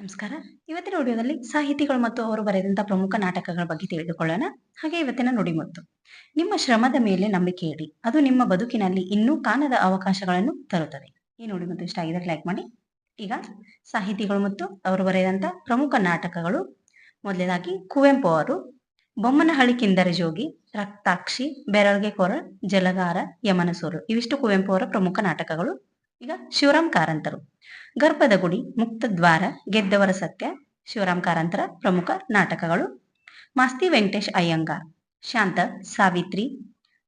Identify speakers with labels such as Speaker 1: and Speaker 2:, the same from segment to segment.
Speaker 1: ನಮಸ್ಕಾರ. ಇವತ್ತಿನ ವಿಡಿಯೋದಲ್ಲಿ ಸಾಹಿತಿಗಳು ಮತ್ತು ಅವರು ಬರೆದಂತಹ ಪ್ರಮುಖ ನಾಟಕಗಳ ಬಗ್ಗೆ ತಿಳಿದುಕೊಳ್ಳೋಣ. ಹಾಗೆ ಇವತ್ತಿನ ನುಡಿಮುತ್ತು ನಿಮ್ಮ ಶ್ರಮದ ಮೇಲೆ ನಂಬಿಕೆ ಇಡಿ. ಅದು ನಿಮ್ಮ ಬದುಕಿನಲ್ಲಿ ಇನ್ನೂ ಕಾಣದ ಅವಕಾಶಗಳನ್ನು ತರುತ್ತದೆ. ಈ ನುಡಿಮುತ್ತು ಇಷ್ಟ ಆಗಿದ್ರೆ ಲೈಕ್ ಮಾಡಿ. ಈಗ ಸಾಹಿತಿಗಳು ಮತ್ತು ಅವರು ಬರೆದಂತಹ ಪ್ರಮುಖ ನಾಟಕಗಳು. ಮೊದಲನೇದಾಗಿ ಕುವೆಂಪು ಅವರು, ಬೊಮ್ಮನಹಳ್ಳಿ ಕಿಂದರ ಜೋಗಿ, ರಕ್ತಾಕ್ಷಿ, ಬೆರಳಿಗೆ ಕೊರ ಜಲಗಾರ, ಯಮನಸೂರು. ಇವಿಷ್ಟು ಕುವೆಂಪು ಅವರ ಪ್ರಮುಖ ನಾಟಕಗಳು. ಈಗ ಶಿವರಾಮ್ ಕಾರಂತರು. ಗರ್ಭದ ಗುಡಿ, ಮುಕ್ತ ದ್ವಾರ, ಗೆದ್ದವರ ಸತ್ಯ, ಶಿವರಾಮ್ ಕಾರಂತರ ಪ್ರಮುಖ ನಾಟಕಗಳು. ಮಾಸ್ತಿ ವೆಂಕಟೇಶ್ ಅಯ್ಯಂಗಾರ್, ಶಾಂತ ಸಾವಿತ್ರಿ,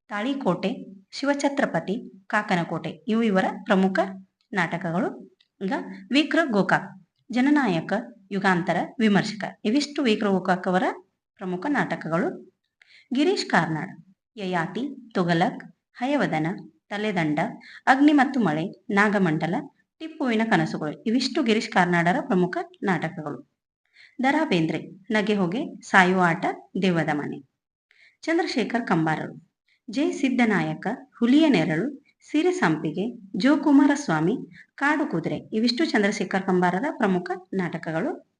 Speaker 1: ತಾಳಿಕೋಟೆ, ಶಿವಛತ್ರಪತಿ, ಕಾಕನಕೋಟೆ, ಇವು ಇವರ ಪ್ರಮುಖ ನಾಟಕಗಳು. ಈಗ ವಿಕ್ರ ಗೋಕಾಕ್, ಜನನಾಯಕ, ಯುಗಾಂತರ ವಿಮರ್ಶಕ, ಇವಿಷ್ಟು ವಿಕ್ರ ಗೋಕಾಕ್ ಅವರ ಪ್ರಮುಖ ನಾಟಕಗಳು. ಗಿರೀಶ್ ಕಾರ್ನಾಡ್, ಯಯಾತಿ ತುಗಲಕ್ ಹಯವದನ ತಲೆದಂಡ, ಅಗ್ನಿ ಮತ್ತು ಮಳೆ, ನಾಗಮಂಡಲ, ಟಿಪ್ಪುವಿನ ಕನಸುಗಳು, ಇವಿಷ್ಟು ಗಿರೀಶ್ ಕಾರ್ನಾಡರ ಪ್ರಮುಖ ನಾಟಕಗಳು. ದರಾ ಬೇಂದ್ರೆ ನಗೆ ಹೋಗೆ ಸಾಯುವ ಆಟ ದೇವದ ಮನೆ. ಚಂದ್ರಶೇಖರ್ ಕಂಬಾರರು, ಜೆ. ಸಿದ್ದನಾಯಕ, ಹುಲಿಯ ನೆರಳು, ಸಿರೆ ಸಂಪಿಗೆ ಜೋ ಕುಮಾರಸ್ವಾಮಿ ಕಾಡು ಕುದುರೆ, ಇವಿಷ್ಟು ಚಂದ್ರಶೇಖರ್ ಕಂಬಾರರ ಪ್ರಮುಖ ನಾಟಕಗಳು.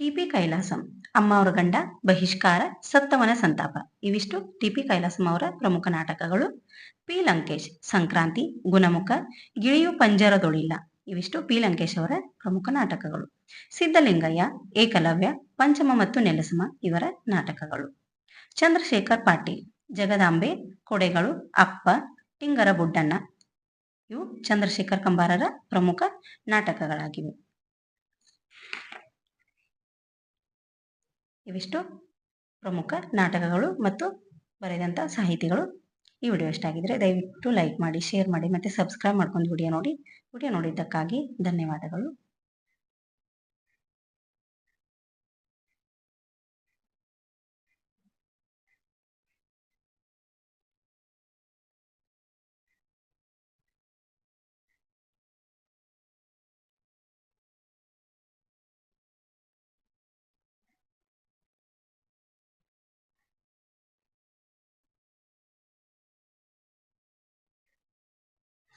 Speaker 1: ಟಿಪಿ ಕೈಲಾಸಂ. ಅಮ್ಮ ಅವರ ಗಂಡ ಬಹಿಷ್ಕಾರ, ಸತ್ತವನ ಸಂತಾಪ. ಇವಿಷ್ಟು ಟಿಪಿ ಕೈಲಾಸಂ ಅವರ ಪ್ರಮುಖ ನಾಟಕಗಳು. ಪಿ. ಲಂಕೇಶ್, ಸಂಕ್ರಾಂತಿ, ಗುಣಮುಖ, ಗಿಳಿಯು ಪಂಜರದೊಳಿಲ್ಲ ಇವಿಷ್ಟು ಪಿ. ಲಂಕೇಶ್ ಅವರ ಪ್ರಮುಖ ನಾಟಕಗಳು. ಸಿದ್ದಲಿಂಗಯ್ಯ ಏಕಲವ್ಯ, ಪಂಚಮ ಮತ್ತು ನೆಲಸಮ ಇವರ ನಾಟಕಗಳು. ಚಂದ್ರಶೇಖರ್ ಪಾಟೀಲ್, ಜಗದಾಂಬೆ, ಕೊಡೆಗಳು, ಅಪ್ಪ ಟಿಂಗರ ಬುಡ್ಡಣ್ಣ ಇವು ಚಂದ್ರಶೇಖರ್ ಕಂಬಾರರ ಪ್ರಮುಖ ನಾಟಕಗಳಾಗಿವೆ. ಇವಿಷ್ಟು ಪ್ರಮುಖ ನಾಟಕಗಳು ಮತ್ತು ಬರೆದಂಥ ಸಾಹಿತಿಗಳು. ಈ ವಿಡಿಯೋ ಇಷ್ಟ ಆಗಿದ್ರೆ ದಯವಿಟ್ಟು ಲೈಕ್ ಮಾಡಿ ಶೇರ್ ಮಾಡಿ ಮತ್ತು ಸಬ್ಸ್ಕ್ರೈಬ್ ಮಾಡ್ಕೊಂಡು ವಿಡಿಯೋ ನೋಡಿ. ವಿಡಿಯೋ ನೋಡಿದ್ದಕ್ಕಾಗಿ ಧನ್ಯವಾದಗಳು.